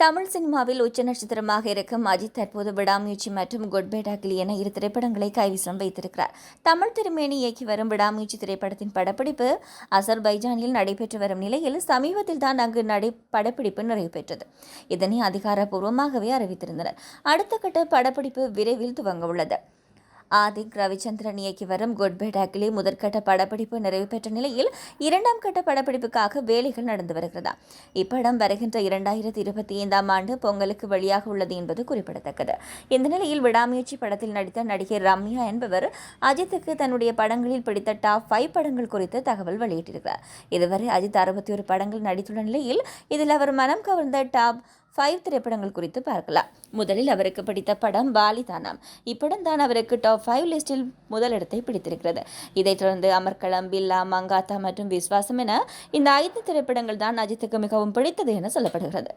தமிழ் சினிமாவில் உச்ச நட்சத்திரமாக இருக்கும் அஜித் தற்போது விடாமுயற்சி மற்றும் குட்பேடா பை என இரு திரைப்படங்களை கைவசம் வைத்திருக்கிறார். தமிழ் திருமேனி இயக்கி வரும் விடாமுயற்சி திரைப்படத்தின் படப்பிடிப்பு அசர்பைஜானில் நடைபெற்று வரும் நிலையில் சமீபத்தில் தான் அங்கு நடை படப்பிடிப்பு நிறைவு பெற்றது. இதனை அதிகாரப்பூர்வமாகவே அறிவித்திருந்தனர். அடுத்த கட்ட படப்பிடிப்பு விரைவில் துவங்க உள்ளது. ஆதிக் ரவிச்சந்திரன் இயக்கி வரும் குட் பை முதற்கட்ட படப்பிடிப்பு நிறைவு பெற்ற நிலையில் இரண்டாம் கட்ட படப்பிடிப்புக்காக வேலைகள் நடந்து வருகிறதா? இப்படம் வருகின்ற இரண்டாயிரத்தி இருபத்தி ஐந்தாம் ஆண்டு பொங்கலுக்கு வெளியாக உள்ளது என்பது குறிப்பிடத்தக்கது. இந்த நிலையில் விடாமுயற்சி படத்தில் நடித்த நடிகை ரம்யா என்பவர் அஜித்துக்கு தன்னுடைய படங்களில் பிடித்த டாப் ஃபைவ் படங்கள் குறித்து தகவல் வெளியிட்டிருக்கிறார். இதுவரை அஜித் அறுபத்தி ஒரு படங்கள் நடித்துள்ள நிலையில் இதில் அவர் மனம் கவர்ந்த டாப் ஃபைவ் திரைப்படங்கள் குறித்து பார்க்கலாம். முதலில் அவருக்கு பிடித்த படம் பாலி தானாம் இப்படம் தான் அவருக்கு டாப் ஃபைவ் லிஸ்டில் முதலிடத்தை பிடித்திருக்கிறது. இதைத் தொடர்ந்து அமர்க்களம் பில்லா மங்காத்தா மற்றும் விஸ்வாசம் என இந்த ஐந்து திரைப்படங்கள் தான் அஜித்துக்கு மிகவும் பிடித்தது என சொல்லப்படுகிறது.